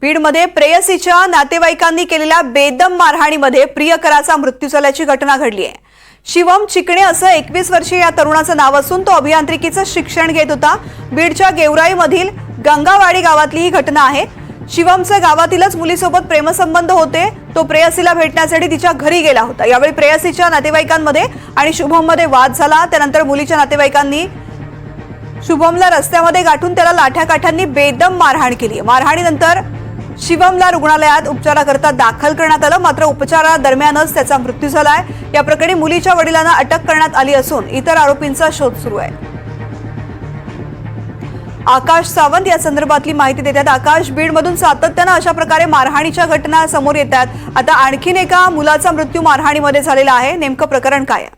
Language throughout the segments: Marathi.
बीडमध्ये प्रेयसीच्या नातेवाईकांनी केलेल्या बेदम मारहाणीमध्ये प्रियकराचा मृत्यू झाल्याची घटना घडली आहे. शिवम चिकणे असं एकवीस वर्षीय या तरुणाचं नाव असून तो अभियांत्रिकीचं शिक्षण घेत होता. बीडच्या गेवराईमधील गंगावाडी गावातली ही घटना आहे. शिवमचे गावातीलच मुलीसोबत प्रेमसंबंध होते. तो प्रेयसीला भेटण्यासाठी तिच्या घरी गेला होता. यावेळी प्रेयसीच्या नातेवाईकांमध्ये आणि शुभममध्ये वाद झाला. त्यानंतर मुलीच्या नातेवाईकांनी शुभमला रस्त्यामध्ये गाठून त्याला लाठ्याकाठ्यांनी बेदम मारहाण केली. मारहाणीनंतर शिवमला रुग्णालयात उपचाराकरता दाखल करण्यात आलं. मात्र उपचारादरम्यानच त्याचा मृत्यू झालाय. या प्रकरणी मुलीच्या वडिलांना अटक करण्यात आली असून इतर आरोपींचा शोध सुरू आहे. आकाश सावंत या संदर्भातली माहिती देतात. आकाश बीडमधून सातत्यानं अशा प्रकारे मारहाणीच्या घटना समोर येतात. आता आणखीन एका मुलाचा मृत्यू मारहाणीमध्ये झालेला आहे. नेमकं प्रकरण काय आहे?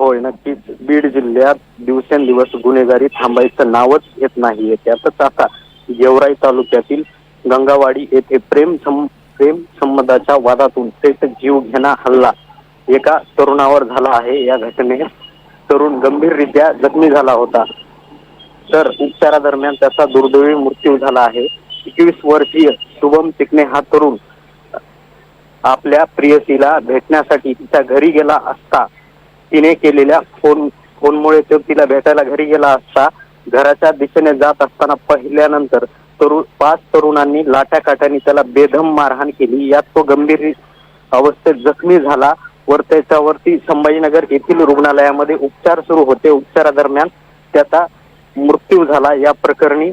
होय नक्कीच. बीड जिल्ह्यात दिवसेंदिवस गुन्हेगारी थांबायचं नावच येत नाहीये. त्यातच आता गेवराई तालुक्यातील गंगावाडी येथे प्रेम सं प्रेम संबंधाच्या वादातून थेट जीव घेणा हल्ला एका तरुणावर झाला आहे. या घटनेत तरुण गंभीररित्या जखमी झाला होता. तर उपचारादरम्यान त्याचा दुर्दैवी मृत्यू झाला आहे. एकवीस वर्षीय शुभम चिकणे हा तरुण आपल्या प्रियसीला भेटण्यासाठी तिच्या घरी गेला असता तिने केलेल्या फोन फोनमुळे तो तिला भेटायला घरी गेला असता. घराच्या दिशेने जात असताना पाहिल्यानंतर तरुण पाच तरुणांनी लाट्या काट्याने त्याला बेधम मारहाण केली. यात तो गंभीर अवस्थेत जखमी झाला वर त्याच्यावरती संभाजीनगर येथील रुग्णालयामध्ये उपचार सुरू होते. उपचारादरम्यान त्याचा मृत्यू झाला. या प्रकरणी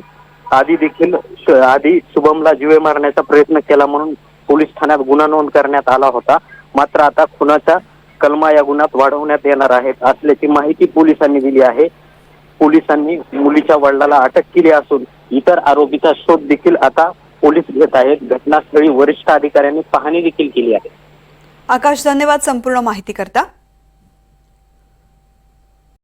आधी देखील आधी शुभमला जीवे मारण्याचा प्रयत्न केला म्हणून पोलीस ठाण्यात गुन्हा नोंद करण्यात आला होता. मात्र आता खुनाच्या कलमा या गुन्ह्यात वाढवण्यात येणार आहेत असल्याची माहिती पोलिसांनी दिली आहे. पोलिसांनी मुलीच्या वडिलाला अटक केली असून इतर आरोपीचा शोध देखील आता पोलीस घेत आहेत. घटनास्थळी वरिष्ठ अधिकाऱ्यांनी पाहणी देखील केली आहे. आकाश धन्यवाद संपूर्ण माहिती करता